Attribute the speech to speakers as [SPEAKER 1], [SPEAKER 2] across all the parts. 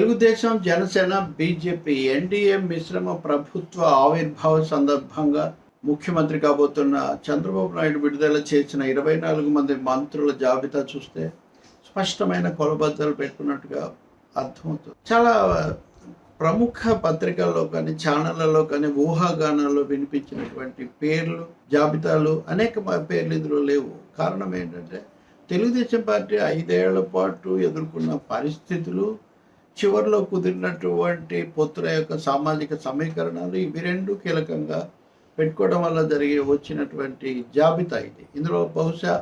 [SPEAKER 1] Telugu Desam Janasena BJP NDA మిశ్రమ ప్రభుత్వ ఆవిర్భావ సందర్భంగా ముఖ్యమంత్రి కాబోతున్న చంద్రబాబు నాయుడు విడుదల చేసిన ఇరవై నాలుగు మంది మంత్రుల జాబితా చూస్తే స్పష్టమైన కొలబద్దలు పెట్టుకున్నట్టుగా అర్థమవుతుంది. చాలా ప్రముఖ పత్రికల్లో కానీ ఛానళ్ళలో కానీ ఊహాగానాల్లో వినిపించినటువంటి పేర్లు జాబితాలు అనేక పేర్లు ఇందులో లేవు. కారణం ఏంటంటే తెలుగుదేశం పార్టీ ఐదేళ్ళ పాటు ఎదుర్కొన్న పరిస్థితులు చివరిలో కుదిరినటువంటి పొత్తుల యొక్క సామాజిక సమీకరణాలు ఇవి రెండు కీలకంగా పెట్టుకోవడం వల్ల జరిగే వచ్చినటువంటి జాబితా ఇది. ఇందులో బహుశా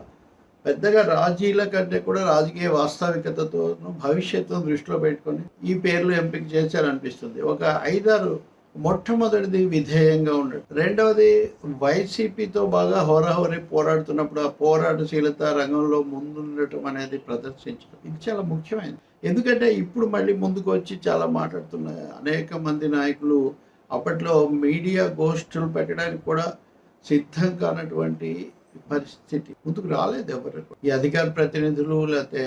[SPEAKER 1] పెద్దగా రాజీల కంటే కూడా రాజకీయ వాస్తవికతతో భవిష్యత్తును దృష్టిలో పెట్టుకొని ఈ పేర్లు ఎంపిక చేశారనిపిస్తుంది. ఒక ఐదారు మొట్టమొదటిది విధేయంగా ఉండడం. రెండవది వైసీపీతో బాగా హోరాహోరీ పోరాడుతున్నప్పుడు ఆ పోరాటశీలత రంగంలో ముందుండటం అనేది ప్రదర్శించడం. ఇది చాలా ముఖ్యమైనది. ఎందుకంటే ఇప్పుడు మళ్ళీ ముందుకు వచ్చి చాలా మాట్లాడుతున్న అనేక మంది నాయకులు అప్పట్లో మీడియా గోష్ఠులు పెట్టడానికి కూడా సిద్ధం కానటువంటి పరిస్థితి. ముందుకు రాలేదు ఎవరు. ఈ అధికార ప్రతినిధులు లేకపోతే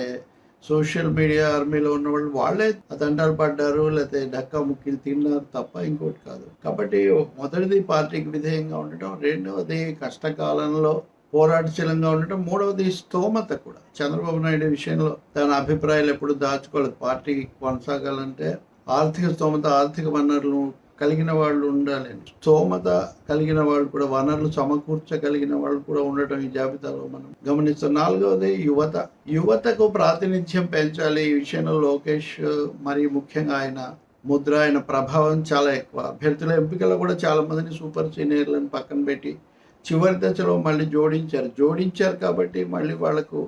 [SPEAKER 1] సోషల్ మీడియా ఆర్మీలో ఉన్న వాళ్ళు వాళ్ళే దండాలు పడ్డారు లేకపోతే డక్కా ముక్కిలు తిన్నారు తప్ప ఇంకోటి కాదు. కాబట్టి మొదటిది పార్టీకి విధేయంగా ఉండటం రెండవది కష్టకాలంలో పోరాటశీలంగా ఉండటం మూడవది స్తోమత కూడా. చంద్రబాబు నాయుడు విషయంలో తన అభిప్రాయాలు ఎప్పుడు దాచుకోలేదు. పార్టీ కొనసాగాలంటే ఆర్థిక స్తోమత ఆర్థిక వనరులు కలిగిన వాళ్ళు ఉండాలి. స్తోమత కలిగిన వాళ్ళు కూడా వనరులు సమకూర్చగలిగిన వాళ్ళు కూడా ఉండటం ఈ జాబితాలో మనం గమనిస్తాం. నాలుగవది యువత. యువతకు ప్రాతినిధ్యం పెంచాలి. ఈ విషయంలో లోకేష్ మరియు ముఖ్యంగా ఆయన ముద్ర ఆయన ప్రభావం చాలా ఎక్కువ. అభ్యర్థుల ఎంపికలో కూడా చాలా మందిని సూపర్ సీనియర్లను పక్కన పెట్టి చివరి దశలో మళ్ళీ జోడించారు. జోడించారు కాబట్టి మళ్ళీ వాళ్ళకు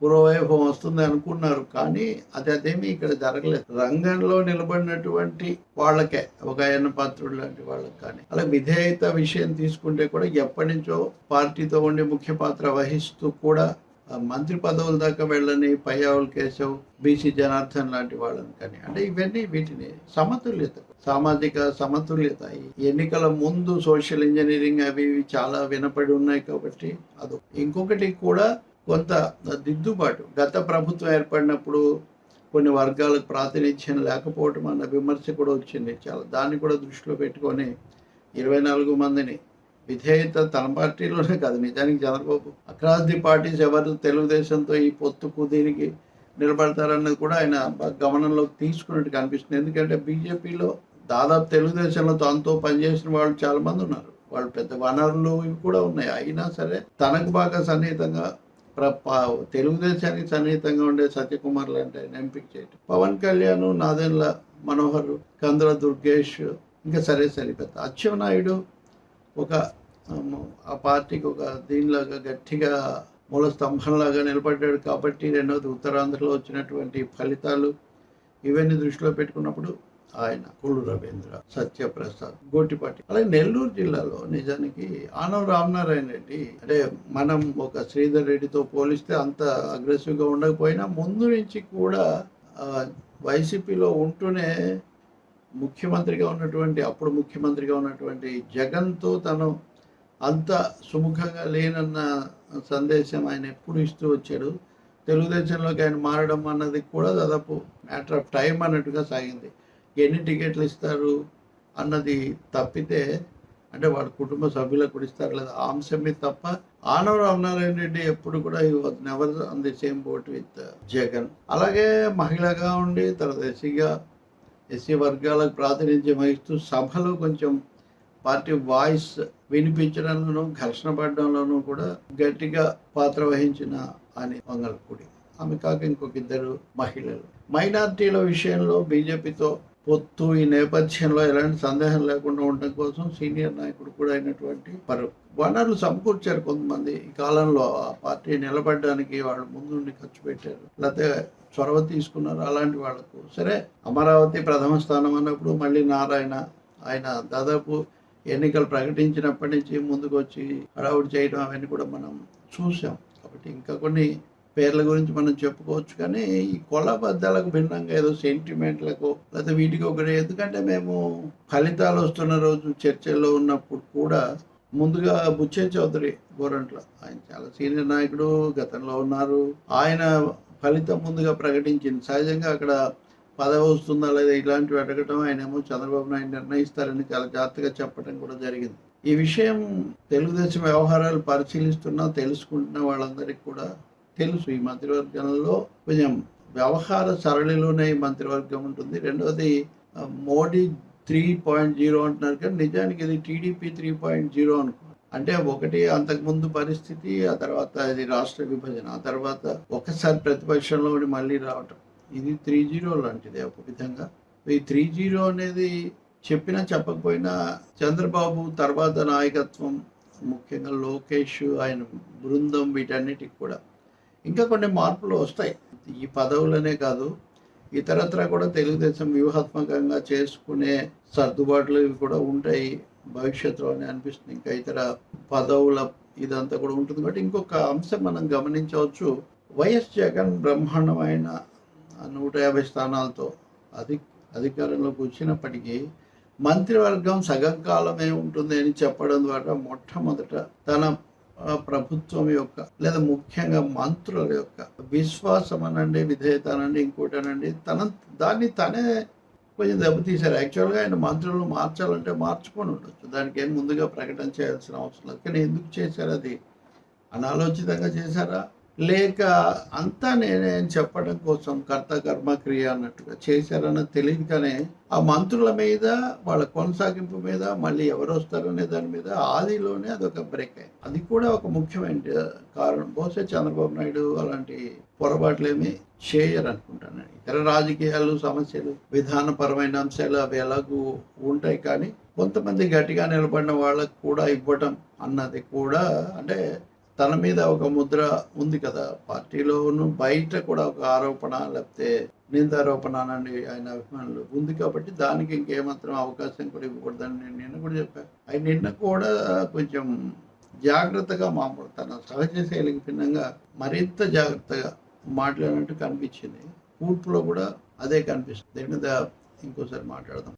[SPEAKER 1] పూర్వవైభవం వస్తుంది అనుకున్నారు. కానీ అది అదేమీ ఇక్కడ జరగలేదు. రంగంలో నిలబడినటువంటి వాళ్ళకే ఒక ఆయన పాత్రుడు లాంటి వాళ్ళకి కానీ. అలా విధేయత విషయం తీసుకుంటే కూడా ఎప్పటి నుంచో పార్టీతో ఉండి ముఖ్య పాత్ర వహిస్తూ కూడా మంత్రి పదవుల దాకా వెళ్ళని పయ్యావుల కేశవ్ బీసీ జనార్దన్ లాంటి వాళ్ళని కానీ అంటే ఇవన్నీ వీటిని సమతుల్యత సామాజిక సమతుల్యత. ఈ ఎన్నికల ముందు సోషల్ ఇంజనీరింగ్ అవి ఇవి చాలా వినపడి ఉన్నాయి కాబట్టి అది. ఇంకొకటి కూడా కొంత దిద్దుబాటు. గత ప్రభుత్వం ఏర్పడినప్పుడు కొన్ని వర్గాలకు ప్రాతినిధ్యం లేకపోవటం అన్న విమర్శ కూడా వచ్చింది. చాలా దాన్ని కూడా దృష్టిలో పెట్టుకొని ఇరవై నాలుగు మందిని విధేయత తన పార్టీలోనే కాదు నిజానికి చంద్రబాబు అక్రాస్ ది పార్టీస్ ఎవరు తెలుగుదేశంతో ఈ పొత్తుకు దీనికి నిలబడతారన్నది కూడా ఆయన బాగా గమనంలోకి తీసుకున్నట్టు కనిపిస్తుంది ఎందుకంటే బీజేపీలో దాదాపు తెలుగుదేశంలో తనతో పనిచేసిన వాళ్ళు చాలా మంది ఉన్నారు. వాళ్ళు పెద్ద వనరులు ఇవి కూడా ఉన్నాయి. అయినా సరే తనకు బాగా సన్నిహితంగా తెలుగుదేశానికి సన్నిహితంగా ఉండే సత్యకుమార్ లాంటి ఆయన ఎంపిక చేయటం. పవన్ కళ్యాణ్ నాదెండ్ల మనోహర్ కంద్ర దుర్గేష్ ఇంకా సరే సరిపెద్ద అచ్చెన్నాయుడు ఒక ఆ పార్టీకి ఒక దీనిలాగా గట్టిగా మూల స్తంభంలాగా నిలబడ్డాడు కాబట్టి రెండవది ఉత్తరాంధ్రలో వచ్చినటువంటి ఫలితాలు ఇవన్నీ దృష్టిలో పెట్టుకున్నప్పుడు ఆయన కుళ్ళు రవీంద్ర సత్యప్రసాద్ గోటిపాటి అలాగే నెల్లూరు జిల్లాలో నిజానికి ఆనవ రామనారాయణ రెడ్డి అంటే మనం ఒక శ్రీధర్ రెడ్డితో పోలిస్తే అంత అగ్రెసివ్గా ఉండకపోయినా ముందు నుంచి కూడా వైసీపీలో ఉంటూనే ముఖ్యమంత్రిగా ఉన్నటువంటి అప్పుడు ముఖ్యమంత్రిగా ఉన్నటువంటి జగన్తో తను అంత సుముఖంగా లేనన్న సందేశం ఆయన ఎప్పుడు ఇస్తూ వచ్చాడు. తెలుగుదేశంలోకి ఆయన మారడం అన్నది కూడా దాదాపు మ్యాటర్ ఆఫ్ టైం అన్నట్టుగా సాగింది. ఎన్ని టికెట్లు ఇస్తారు అన్నది తప్పితే అంటే వాళ్ళ కుటుంబ సభ్యులకు కూడా ఇస్తారు లేదా ఆ అంశం మీద తప్ప ఆనవ రామనారాయణ రెడ్డి ఎప్పుడు కూడా ఈ was never on the same boat with Jagan. అలాగే మహిళగా ఉండి తర్వాత ఎస్సీగా ఎస్సీ వర్గాలకు ప్రాతినిధ్యం వహిస్తూ సభలో కొంచెం పార్టీ వాయిస్ వినిపించడంలోనూ ఘర్షణ పడడంలోనూ కూడా గట్టిగా పాత్ర వహించిన అని వంగలపూడి. ఆమె కాక ఇంకొక ఇద్దరు మహిళలు. మైనార్టీల విషయంలో బీజేపీతో పొత్తు ఈ నేపథ్యంలో ఎలాంటి సందేహం లేకుండా ఉండడం కోసం సీనియర్ నాయకుడు కూడా అయినటువంటి పరు వనరులు సమకూర్చారు కొంతమంది. ఈ కాలంలో ఆ పార్టీ నిలబడడానికి వాళ్ళు ముందుండి ఖర్చు పెట్టారు. లేకపోతే చొరవ తీసుకున్నారు అలాంటి వాళ్ళకు. సరే అమరావతి ప్రథమ స్థానం అన్నప్పుడు మళ్ళీ నారాయణ. ఆయన దాదాపు ఎన్నికలు ప్రకటించినప్పటి నుంచి ముందుకు వచ్చి హడావుడి చేయడం అవన్నీ కూడా మనం చూసాం. కాబట్టి ఇంకా కొన్ని పేర్ల గురించి మనం చెప్పుకోవచ్చు. కానీ ఈ కొలబద్దాలకు భిన్నంగా ఏదో సెంటిమెంట్లకు లేకపోతే వీటికి ఒకటి. ఎందుకంటే మేము ఫలితాలు వస్తున్న రోజు చర్చల్లో ఉన్నప్పుడు కూడా ముందుగా బుచ్చే చౌదరి గోరంట్ల ఆయన చాలా సీనియర్ నాయకుడు గతంలో ఉన్నారు. ఆయన ఫలితం ముందుగా ప్రకటించింది. సహజంగా అక్కడ పదవి వస్తుందా లేదా ఇలాంటివి అడగటం ఆయనేమో చంద్రబాబు నాయుడు నిర్ణయిస్తారని చాలా జాగ్రత్తగా చెప్పడం కూడా జరిగింది. ఈ విషయం తెలుగుదేశం వ్యవహారాలు పరిశీలిస్తున్నా తెలుసుకుంటున్న వాళ్ళందరికీ కూడా తెలుసు. ఈ మంత్రివర్గంలో కొంచెం వ్యవహార సరళిలోనే ఈ మంత్రివర్గం ఉంటుంది. రెండవది మోడీ త్రీ పాయింట్ జీరో అంటున్నారు కానీ నిజానికి ఇది టీడీపీ త్రీ పాయింట్ జీరో అనుకో అంటే ఒకటి అంతకుముందు పరిస్థితి ఆ తర్వాత ఇది రాష్ట్ర విభజన ఆ తర్వాత ఒకసారి ప్రతిపక్షంలో మళ్ళీ రావటం. ఇది త్రీ జీరో లాంటిది ఒక విధంగా. ఈ త్రీ జీరో అనేది చెప్పినా చెప్పకపోయినా చంద్రబాబు తర్వాత నాయకత్వం ముఖ్యంగా లోకేష్ ఆయన బృందం వీటన్నిటికి కూడా. ఇంకా కొన్ని మార్పులు వస్తాయి. ఈ పదవులనే కాదు ఇతరత్ర కూడా తెలుగుదేశం వ్యూహాత్మకంగా చేసుకునే సర్దుబాట్లు ఇవి కూడా ఉంటాయి. భవిష్యత్తులో అని అనిపిస్తుంది. ఇంకా ఇతర పదవుల ఇదంతా కూడా ఉంటుంది. బట్ ఇంకొక అంశం మనం గమనించవచ్చు. వైఎస్ జగన్ బ్రహ్మాండమైన నూట యాభై స్థానాలతో అధి అధికారంలోకి వచ్చినప్పటికీ మంత్రివర్గం సగం కాలమే ఉంటుంది అని చెప్పడం ద్వారా మొట్టమొదట తన ప్రభుత్వం యొక్క లేదా ముఖ్యంగా మంత్రుల యొక్క విశ్వాసం అనండి విధేయత అనండి ఇంకోటి అనండి తన దాన్ని తనే కొంచెం దెబ్బతీశారు. యాక్చువల్గా ఆయన మంత్రులను మార్చాలంటే మార్చుకొని ఉండొచ్చు. దానికి ఏం ముందుగా ప్రకటన చేయాల్సిన అవసరం లేదు. కానీ ఎందుకు చేశారు అది? అనాలోచితంగా చేశారా? లేక అంతా నేనే అని చెప్పడం కోసం కర్త కర్మ క్రియ అన్నట్టుగా చేశారన్న తెలియదు కానీ ఆ మంత్రుల మీద వాళ్ళ కొనసాగింపు మీద మళ్ళీ ఎవరు వస్తారనే దాని మీద ఆదిలోనే అదొక బ్రేక్ అయింది. అది కూడా ఒక ముఖ్యమైన కారణం. బహుశా చంద్రబాబు నాయుడు అలాంటి పొరపాట్లు ఏమి చేయరనుకుంటానండి ఇతర రాజకీయాలు సమస్యలు విధానపరమైన అంశాలు అవి ఎలాగూ ఉంటాయి కానీ కొంతమంది గట్టిగా నిలబడిన వాళ్ళకు కూడా ఇవ్వటం అన్నది కూడా అంటే తన మీద ఒక ముద్ర ఉంది కదా. పార్టీలోను బయట కూడా ఒక ఆరోపణ లేకపోతే నిందారోపణ అనండి ఆయన అభిమానులు. ఉంది కాబట్టి దానికి ఇంకేమాత్రం అవకాశం కూడా ఇవ్వకూడదని నేను నిన్న కూడా చెప్పాను ఆయన నిన్న కూడా కొంచెం జాగ్రత్తగా మామూలు తన సహజ శైలికి భిన్నంగా మరింత జాగ్రత్తగా మాట్లాడినట్టు కనిపించింది. కూర్పులో కూడా అదే కనిపిస్తుంది. దీని మీద ఇంకోసారి మాట్లాడదాం.